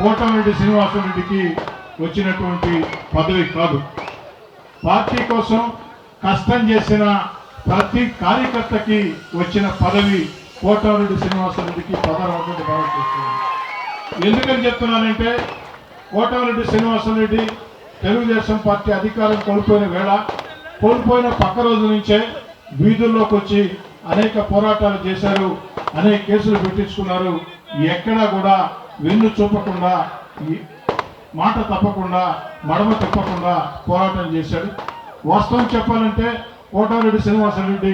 కోటమిరెడ్డి శ్రీనివాసరెడ్డికి వచ్చినటువంటి పదవి కాదు. పార్టీ కోసం కష్టం చేసిన ప్రతి కార్యకర్తకి వచ్చిన పదవి కోటారెడ్డి శ్రీనివాసరెడ్డికి పదవి భావన భావిస్తున్నాను ఎందుకని చెప్తున్నానంటే కోటారెడ్డి శ్రీనివాసరెడ్డి తెలుగుదేశం పార్టీ అధికారం కోల్పోయిన వేళ కోల్పోయిన పక్క రోజు నుంచే వీధుల్లోకి వచ్చి అనేక పోరాటాలు చేశారు అనేక కేసులు పెట్టించుకున్నారు. ఎక్కడా కూడా వెన్ను చూపకుండా మాట తప్పకుండా మడమ తిప్పకుండా పోరాటం చేశాడు. వాస్తవం చెప్పాలంటే కోటారెడ్డి శ్రీనివాసరెడ్డి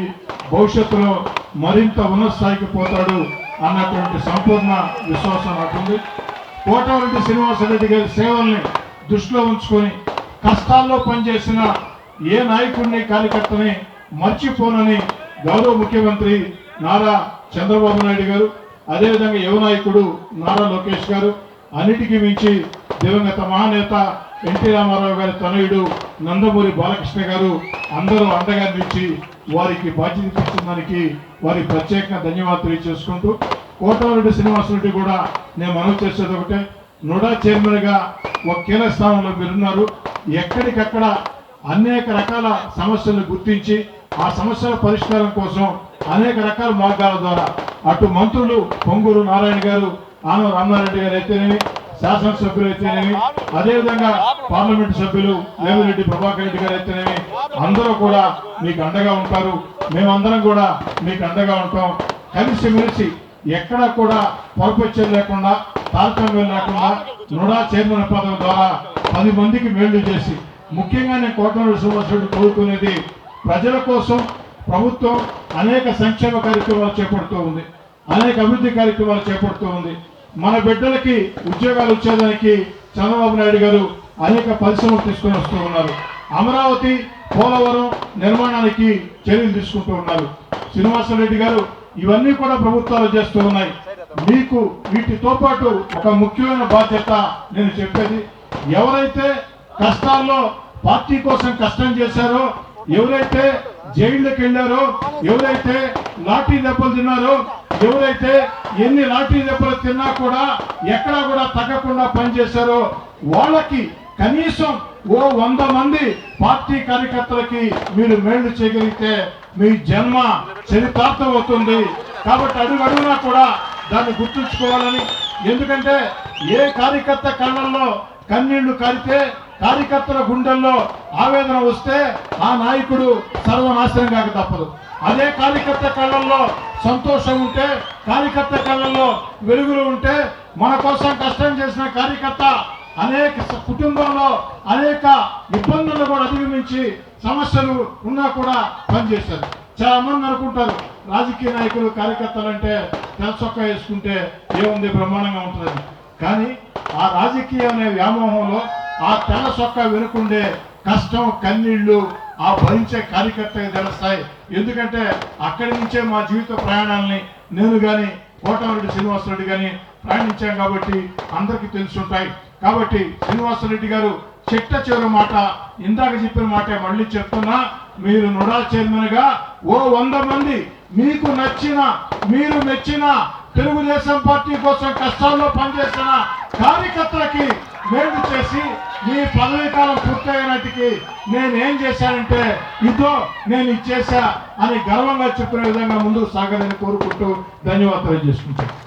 భవిష్యత్తులో మరింత ఉన్నత స్థాయికి పోతాడు అన్నటువంటి సంపూర్ణ విశ్వాసం నాకుంది. కోటారెడ్డి శ్రీనివాసరెడ్డి గారి సేవల్ని దృష్టిలో ఉంచుకొని కష్టాల్లో పనిచేసిన ఏ నాయకుడిని కార్యకర్తని మర్చిపోనని గౌరవ ముఖ్యమంత్రి నారా చంద్రబాబు నాయుడు గారు అదేవిధంగా యువ నాయకుడు నారా లోకేష్ గారు అన్నిటికీ మించి దివంగత మహానేత ఎన్టీ రామారావు గారి తనయుడు నందమూరి బాలకృష్ణ గారు అందరూ అండగా నిలిచి వారికి బాధ్యత ఇచ్చిన వారి వారికి ప్రత్యేకంగా ధన్యవాదాలు తెలియజేసుకుంటూ కోటమిరెడ్డి శ్రీనివాసరెడ్డి కూడా నేను మనవి చేసేది ఒకటే. నుడా చైర్మన్గా ఒక కీలక స్థానంలో మీరున్నారు. ఎక్కడికక్కడ అనేక రకాల సమస్యలను గుర్తించి ఆ సమస్యల పరిష్కారం కోసం అనేక రకాల మార్గాల ద్వారా అటు మంత్రులు పొంగూరు నారాయణ గారు ఆనవ రామారెడ్డి గారు అయితేనేమి శాసనసభ్యులు అయితేనేమి అదేవిధంగా పార్లమెంట్ సభ్యులు వేమిరెడ్డి ప్రభాకర్ రెడ్డి గారు అయితేనేమి అందరూ కూడా మీకు అండగా ఉంటారు. మేమందరం కూడా మీకు అండగా ఉంటాం. కలిసి మెలిసి ఎక్కడా కూడా పొరపచ్చలు లేకుండా తారతమ్యం లేకుండా నుడా చైర్మన్ పదవి ద్వారా పది మందికి మేళ్ళు చేసి ముఖ్యంగా నేను కోటమిరెడ్డి శ్రీనివాసరెడ్డి కోరుకునేది ప్రజల కోసం ప్రభుత్వం అనేక సంక్షేమ కార్యక్రమాలు చేపడుతూ ఉంది. అనేక అభివృద్ధి కార్యక్రమాలు చేపడుతూ ఉంది. మన బిడ్డలకి ఉద్యోగాలు ఇచ్చేదానికి చంద్రబాబు నాయుడు గారు అనేక పరిశ్రమలు తీసుకొని వస్తూ ఉన్నారు. అమరావతి పోలవరం నిర్మాణానికి చర్యలు తీసుకుంటూ ఉన్నారు. శ్రీనివాసరెడ్డి గారు ఇవన్నీ కూడా ప్రభుత్వాలు చేస్తూ ఉన్నాయి. మీకు వీటితో పాటు ఒక ముఖ్యమైన బాధ్యత నేను చెప్పేది ఎవరైతే కష్టాల్లో పార్టీ కోసం కష్టం చేశారో ఎవరైతే జైళ్ళకి వెళ్ళారో ఎవరైతే లాఠీ దెబ్బలు తిన్నారో ఎవరైతే ఎన్ని లాఠీ దెబ్బలు తిన్నా కూడా ఎక్కడా కూడా తగ్గకుండా పనిచేశారో వాళ్ళకి కనీసం ఓ వంద మంది పార్టీ కార్యకర్తలకి మీరు మేళ్ళు చేయగలిగితే మీ జన్మ చరితార్థం అవుతుంది. కాబట్టి అడుగడుగునా కూడా దాన్ని గుర్తుంచుకోవాలని. ఎందుకంటే ఏ కార్యకర్త కళ్ళల్లో కన్నీళ్ళు కారితే కార్యకర్తల గుండెల్లో ఆవేదన వస్తే ఆ నాయకుడు సర్వనాశనం కాక తప్పదు. అదే కార్యకర్త కళ్ళల్లో సంతోషం ఉంటే కార్యకర్త కళ్ళల్లో వెలుగులు ఉంటే మన కోసం కష్టం చేసిన కార్యకర్త అనేక కుటుంబంలో అనేక ఇబ్బందులను కూడా అధిగమించి సమస్యలు ఉన్నా కూడా పనిచేశారు చాలా మంది అనుకుంటారు రాజకీయ నాయకులు కార్యకర్తలు అంటే తెలసొక్క వేసుకుంటే ఏముంది బ్రహ్మాండంగా ఉంటుంది కానీ ఆ రాజకీయ అనే వ్యామోహంలో ఆ తెల్ల సొక్క వెనుకుండే కష్టం కన్నీళ్ళు ఆ భరించే కార్యకర్తకి తెలుస్తాయి. ఎందుకంటే అక్కడి నుంచే మా జీవిత ప్రయాణాలని నేను కానీ కోటమరెడ్డి శ్రీనివాసరెడ్డి కానీ ప్రయాణించాం కాబట్టి అందరికీ తెలుసుంటాయి. కాబట్టి శ్రీనివాసరెడ్డి గారు చిట్ట చివరి మాట ఇందాక చెప్పిన మాట మళ్ళీ చెప్తున్నా మీరు నుడా చైర్మన్గా ఓ వంద మంది మీకు నచ్చిన మీరు మెచ్చిన తెలుగుదేశం పార్టీ కోసం కష్టాల్లో పనిచేసిన కార్యకర్తలకి మేలు చేసి మీ పదవీ కాలం పూర్తయినట్టుకి నేనేం చేశానంటే ఇదో నేను ఇచ్చేసా అని గర్వంగా చెప్పిన విధంగా ముందుకు సాగాలని కోరుకుంటూ ధన్యవాదాలు చేసుకుంటాను